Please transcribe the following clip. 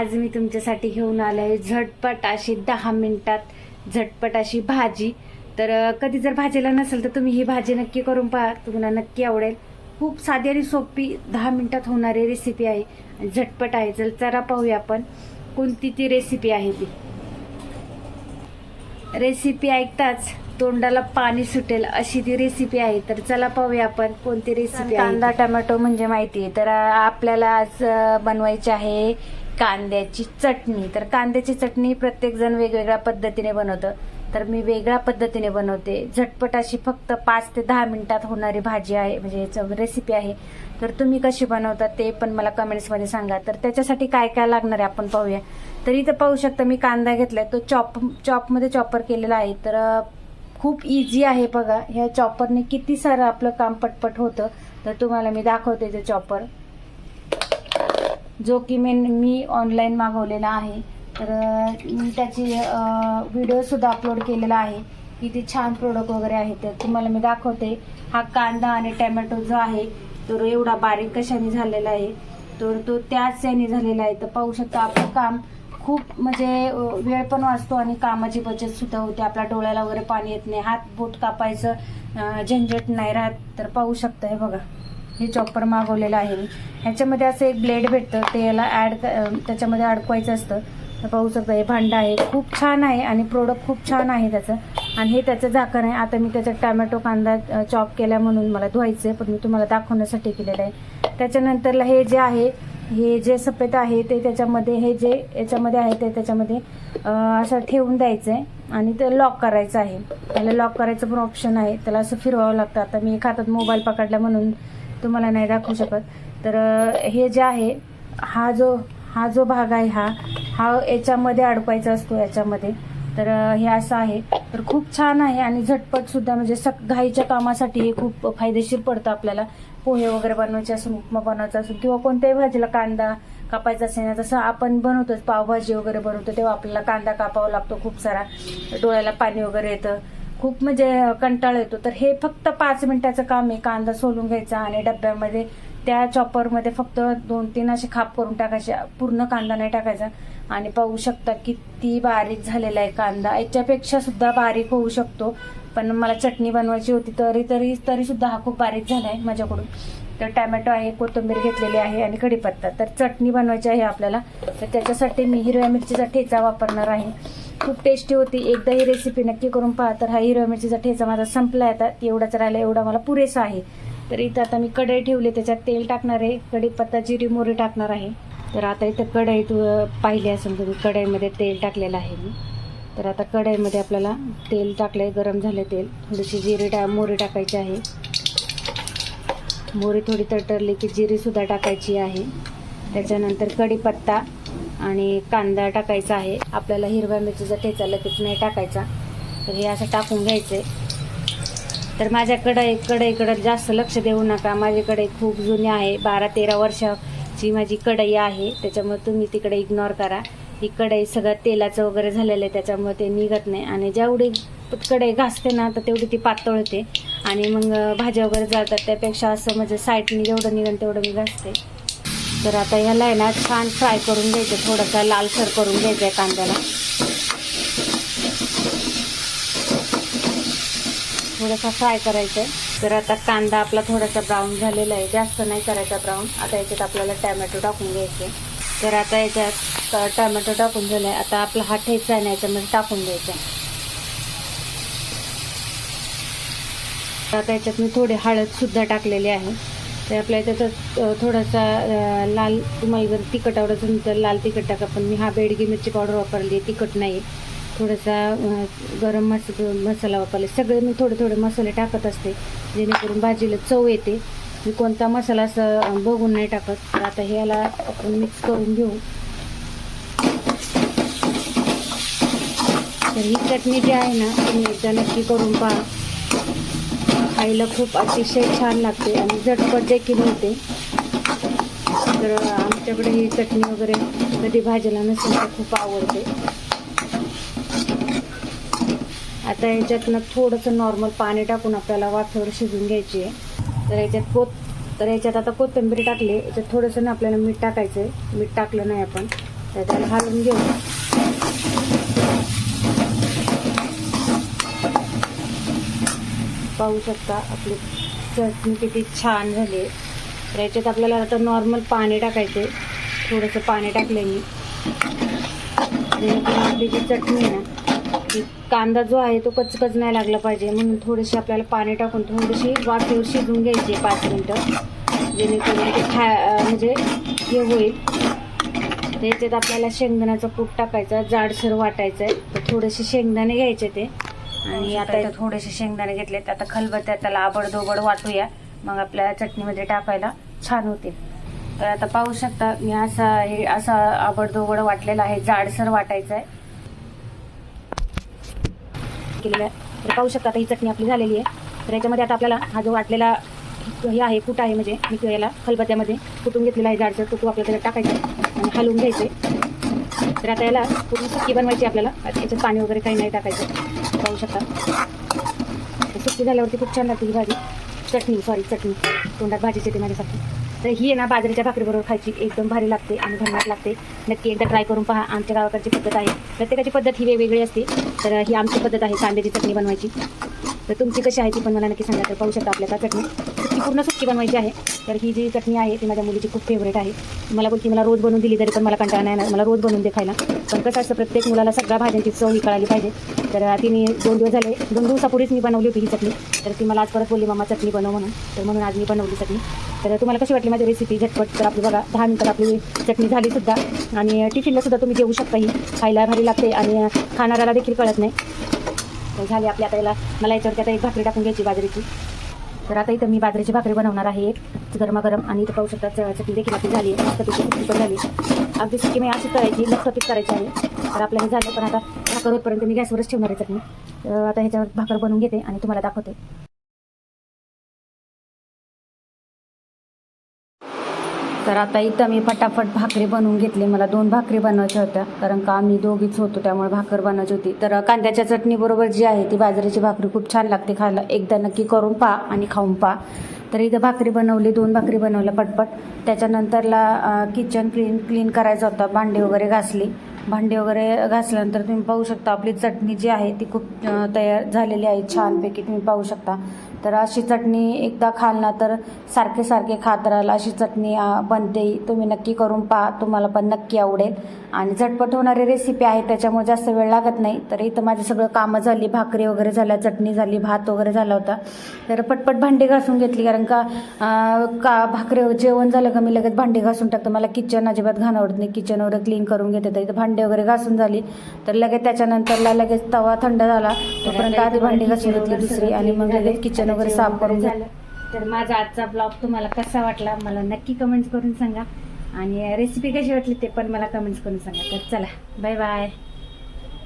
आज मी तुमच्यासाठी घेऊन आले झटपट अशी दहा मिनिटात झटपट अशी भाजी. तर कधी जर भाजीला नसेल तर तुम्ही ही भाजी नक्की करून पहा. तुम्हाला नक्की आवडेल. खूप साधी आणि सोपी दहा मिनिटात होणारी रेसिपी आहे. आणि झटपट आहे. चल चला पाहूया आपण कोणती ती रेसिपी आहे ती. रेसिपी ऐकताच तोंडाला पाणी सुटेल अशी ती रेसिपी आहे. तर चला पाहूया आपण कोणती रेसिपी कांदा टोमॅटो म्हणजे माहिती आहे. तर आपल्याला आज बनवायची आहे कांद्याची चटणी. तर कांद्याची चटणी प्रत्येक जण वेगवेगळ्या पद्धतीने बनवतं. तर मी वेगळ्या पद्धतीने बनवते. झटपट अशी फक्त पाच ते दहा मिनिटात होणारी भाजी आहे म्हणजे याचं रेसिपी आहे. तर तुम्ही कशी बनवता ते पण मला कमेंट्समध्ये सांगा. तर त्याच्यासाठी काय काय लागणार आहे आपण पाहूया. तर इथं पाहू शकता मी कांदा घेतलाय. तो चॉप चॉपमध्ये चॉपर केलेला आहे. तर खूप इझी आहे बघा. ह्या चॉपरने किती सारं आपलं काम पटपट होतं. तर तुम्हाला मी दाखवते ते चॉपर. जो की मी मी ऑनलाईन मागवलेला आहे. तर मी त्याची व्हिडिओसुद्धा अपलोड केलेला आहे. किती छान प्रोडक्ट वगैरे आहे तर तुम्हाला मी दाखवते. हा कांदा आणि टॅमॅटो जो आहे तर एवढा बारीक कशाने झालेला आहे. तर तो त्याच याने झालेला आहे. तर पाहू शकता आपलं काम खूप म्हणजे वेळ पण वाचतो आणि कामाची बचत सुद्धा होते. आपल्या डोळ्याला वगैरे पाणी येत नाही. हात बोट कापायचं झंझट नाही राहत. तर पाहू शकता हे बघा. हे चॉपर मागवलेलं आहे. मी ह्याच्यामध्ये असं एक ब्लेड भेटतं. ते याला ॲड त्याच्यामध्ये अडकवायचं असतं. तर पाहू शकता हे भांडं आहे. खूप छान आहे आणि प्रोडक्ट खूप छान आहे त्याचं. आणि हे त्याचं झाकण आहे. आता मी त्याच्यात टॅमॅटो कांदा चॉप केला म्हणून मला धुवायचं आहे. पण मी तुम्हाला दाखवण्यासाठी केलेलं आहे. त्याच्यानंतरला हे जे आहे हे जे सफेद आहे ते त्याच्यामध्ये हे जे याच्यामध्ये आहे ते त्याच्यामध्ये असं ठेवून द्यायचं आहे. आणि ते लॉक करायचं आहे. त्याला लॉक करायचं पण ऑप्शन आहे. त्याला असं फिरवावं लागतं. आता मी एक हातात मोबाईल पकडला म्हणून तुम्हाला नाही दाखवू शकत. तर हे जे आहे हा जो हा जो भाग आहे हा हा याच्यामध्ये अडकवायचा असतो याच्यामध्ये. तर हे असं आहे. तर खूप छान आहे आणि झटपट सुद्धा म्हणजे सक घाईच्या कामासाठी हे खूप फायदेशीर पडतं आपल्याला. पोहे वगैरे बनवायचे असून उपमा बनवायचा असून किंवा कोणत्याही भाजीला कांदा कापायचा असेल जसं आपण बनवतोच पावभाजी वगैरे बनवतो तेव्हा आपल्याला कांदा कापावा लागतो खूप सारा. डोळ्याला पाणी वगैरे येतं. खूप म्हणजे कंटाळा येतो. तर हे फक्त पाच मिनिटाचं काम आहे. कांदा सोलून घ्यायचा आणि डब्यामध्ये त्या चॉपरमध्ये फक्त दोन तीन असे खाप करून टाकायचे. पूर्ण कांदा नाही टाकायचा. आणि पाहू शकता किती बारीक झालेला आहे कांदा. याच्यापेक्षा सुद्धा बारीक होऊ शकतो. पण मला चटणी बनवायची होती तरी तरी तरी सुद्धा हा खूप बारीक झाला आहे माझ्याकडून. तर टॅमॅटो आहे कोथिंबीर घेतलेली आहे आणि कढीपत्ता तर चटणी बनवायची आहे आपल्याला. तर त्याच्यासाठी मी हिरव्या मिरचीचा ठेचा वापरणार आहे. खूप टेस्टी होती. एकदा ही रेसिपी नक्की करून पहा. तर हा हिरव्या मिरचीचा ठेचा माझा संपला आहे आता. एवढाच राहिला एवढा मला पुरेसा आहे. तर इथं आता मी कढई ठेवली. त्याच्यात तेल टाकणार आहे. कढीपत्ता जिरी मोहरी टाकणार आहे. तर आता इथं कढई तू पाहिली असेल तुम्ही कढईमध्ये तेल टाकलेलं आहे मी. तर आता कढईमध्ये आपल्याला तेल टाकलं आहे गरम झालं तेल. थोडीशी जिरी टा मोरी टाकायची आहे. मोरी थोडी तटरली की जिरीसुद्धा टाकायची आहे. त्याच्यानंतर कढीपत्ता. आणि कांदा टाकायचा आहे. आपल्याला हिरव्या मिरचीचा ठेचा लगेच नाही टाकायचा. तर हे असं टाकून घ्यायचं. आहे तर माझ्याकडे कढई कढईकडे जास्त लक्ष देऊ नका. माझ्याकडे खूप जुनी आहे. बारा तेरा वर्षाची माझी कढई आहे. त्याच्यामुळे तुम्ही तिकडे इग्नोर करा. ही कढई सगळं तेलाचं वगैरे झालेलं आहे. त्याच्यामुळे ते निघत नाही. आणि जेवढी कढई घासते ना तर तेवढी ती पातळ होते. आणि मग भाज्या वगैरे जातात त्यापेक्षा असं म्हणजे साईडनी जेवढं निघन तेवढं मी घासते. तर आता ह्याला आहे ना छान फ्राय करून घ्यायचं थोडासा लालसर करून घ्यायचं आहे कांद्याला. थोडासा फ्राय करायचं आहे तर आता कांदा आपला थोडासा ब्राऊन झालेला आहे जास्त नाही करायचा ब्राऊन. आता याच्यात आपल्याला टॅमॅटो टाकून घ्यायचे. तर आता याच्यात टॅमॅटो टाकून झालं आहे आता आपला हा ठेचा आहे ना याच्यामध्ये टाकून द्यायचा तर आता याच्यात मी थोडी हळदसुद्धा टाकलेली आहे. तर आपल्या त्याचा थोडासा लाल तुम्हाला जर तिखट आवडत असेल तर लाल तिखट टाका. पण मी हा बेडगी मिरची पावडर वापरली आहे तिखट नाही. थोडासा गरम मस मसाला वापरले सगळे मी थोडे थोडे मसाले टाकत असते जेणेकरून भाजीला चव येते. मी कोणता मसाला असं बघून नाही टाकत. तर आता ह्याला आपण मिक्स करून घेऊ. तर ही चटणी जी आहे ना तुम्ही एकदा नक्की करून पहा. खायला खूप अतिशय छान लागते आणि झटपट देखील होते. तर आमच्याकडे ही चटणी वगैरे कधी भाजीला नसेल तर खूप आवडते. आता याच्यातनं थोडंसं नॉर्मल पाणी टाकून आपल्याला वाफेवर शिजून घ्यायची आहे तर याच्यात कोत तर याच्यात आता कोथिंबीर टाकली याच्यात थोडंसं ना आपल्याला मीठ टाकायचं आहे मीठ टाकलं नाही आपण तर त्याला हलवून घेऊ. पाहू शकता. आपली चटणी किती छान झाली. आहे तर याच्यात आपल्याला आता नॉर्मल पाणी टाकायचे. थोडंसं पाणी टाकलं मी जेणेकरून आपली जी चटणी आहे ना ती कांदा जो आहे तो कचकच नाही लागला पाहिजे. म्हणून थोडीशी आपल्याला पाणी टाकून थोडीशी वाफेवर शिजून घ्यायची पाच मिनटं. जेणेकरून ते खा म्हणजे हे होईल. त्याच्यात आपल्याला शेंगदाण्याचा कूट टाकायचं जाडसर वाटायचं आहे तर थोडेसे शेंगदाणे घ्यायचे ते. आणि आता इथं थोडेसे शेंगदाणे घेतलेत आता खलबत्त्यात त्याला आबडदोबड वाटूया. मग आपल्या चटणीमध्ये टाकायला छान होते तर आता पाहू शकता मी असा हे असा आबडदोबड वाटलेला आहे जाडसर वाटायचं आहे केलेलं आहे. तर पाहू शकता आता ही चटणी आपली झालेली आहे. तर याच्यामध्ये आता आपल्याला हा जो वाटलेला हे आहे कूट आहे म्हणजे मी याला खलबत्त्यामध्ये कुटून घेतलेला आहे जाडसर तो तो आपल्याला त्याच्यात टाकायचा आणि हलवून घ्यायचे. तर आता याला पूर्ण सुकी बनवायची आपल्याला. याच्यात पाणी वगैरे काही नाही टाकायचं. पाहू शकता. सुकी झाल्यावरती खूप छान लागते ही भाजी. चटणी सॉरी चटणी. तोंडात भाजी येते माझ्यासाठी तर ही आहे ना बाजरीच्या भाकरीबरोबर खायची. एकदम भारी लागते आणि भन्नाट लागते. नक्की एकदा ट्राय करून पहा. आमच्या गावाकडची पद्धत आहे. प्रत्येकाची पद्धत ही वेगवेगळी असते. तर ही आमची पद्धत आहे कांद्याची चटणी बनवायची. तर तुमची कशी आहे ती पण मला नक्की सांगा. तर पाहू शकता आपल्याला चटणी. ती पूर्ण सुकी बनवायची आहे. तर ही जी चटणी आहे ती माझ्या मुलीची खूप फेवरेट आहे. मला बोलती मला रोज बनवून दिली तरी पण मला कंटाळा नाही मला रोज बनवून दे खायला. पण कसं असतं प्रत्येक मुलाला सगळ्या भाज्यांची चव ही कळाली पाहिजे. तर तिने दोन दिवस झाले दोन दिवसापूर्वीच मी बनवली होती ही चटणी. तर ती मला आज परत बोलली मामा चटणी बनव म्हणून. तर म्हणून आज मी बनवली चटणी. तर तुम्हाला कशी वाटली माझी रेसिपी झटपट तर आपली बघा दहा मिनिटात आपली चटणी झाली सुद्धा. आणि टिफिनला सुद्धा तुम्ही देऊ शकता ही. खायला भारी लागते आणि खाणाऱ्याला देखील कळत नाही. तर झाली आपली आता याला मला याच्यावरती आता एक भाकरी टाकून घ्यायची बाजरीची. तर आता इथं मी बाजरीची भाकरी बनवणार आहे. एक गरमागरम आणि इथं पाहू शकता चटणी देखील आपली झाली आहे मस्त पण झाली अगदी सुकी मी अशीच करायची लसपीत करायची आहे. तर आपल्याला हे झालं पण आता भाकर होतपर्यंत मी गॅसवरच ठेवणार आहे चटणी. तर आता ह्याच्यावर भाकर बनवून घेते आणि तुम्हाला दाखवते. तर आता इथं मी फटाफट भाकरी बनवून घेतली. मला दोन भाकरी बनवायच्या होत्या कारण का आम्ही दोघीच होतो त्यामुळे भाकर बनवायची होती. तर कांद्याच्या चटणीबरोबर जी आहे ती बाजरीची भाकरी खूप छान लागते खायला. एकदा नक्की करून पहा आणि खाऊन पहा. तर इथं भाकरी बनवली दोन भाकरी बनवल्या पटपट. त्याच्यानंतरला किचन क्लीन क्लीन करायचं होतं. भांडी वगैरे घासली. भांडी वगैरे घासल्यानंतर तुम्ही पाहू शकता आपली चटणी जी आहे ती खूप तयार झालेली आहे छानपैकी तुम्ही पाहू शकता. तर अशी चटणी एकदा खाल ना तर सारखे सारखे खात राहाल अशी चटणी बनते तुम्ही नक्की करून पहा तुम्हाला पण नक्की आवडेल. आणि झटपट होणारी रेसिपी आहे त्याच्यामुळे जास्त वेळ लागत नाही. तर इथं माझी सगळं कामं झाली भाकरी वगैरे झाल्या चटणी झाली भात वगैरे झाला होता. तर पटपट भांडी घासून घेतली कारण का का भाकरी जेवण झालं का मी लगेच भांडी घासून टाकतो. मला किचन अजिबात घाण आवडत नाही किचन वगैरे क्लीन करून घेते तर इथं भांडी वगैरे घासून झाली. तर लगेच त्याच्यानंतरला लगेच तवा थंड झाला. तोपर्यंत आधी भांडी घासून घेतली दुसरी आणि मग लगेच किचन वगैरे साफ करून झालं. तर माझा आजचा ब्लॉग तुम्हाला कसा वाटला मला नक्की कमेंट्स करून सांगा. आणि रेसिपी कशी वाटली ते पण मला कमेंट्स करून सांगा. तर चला बाय बाय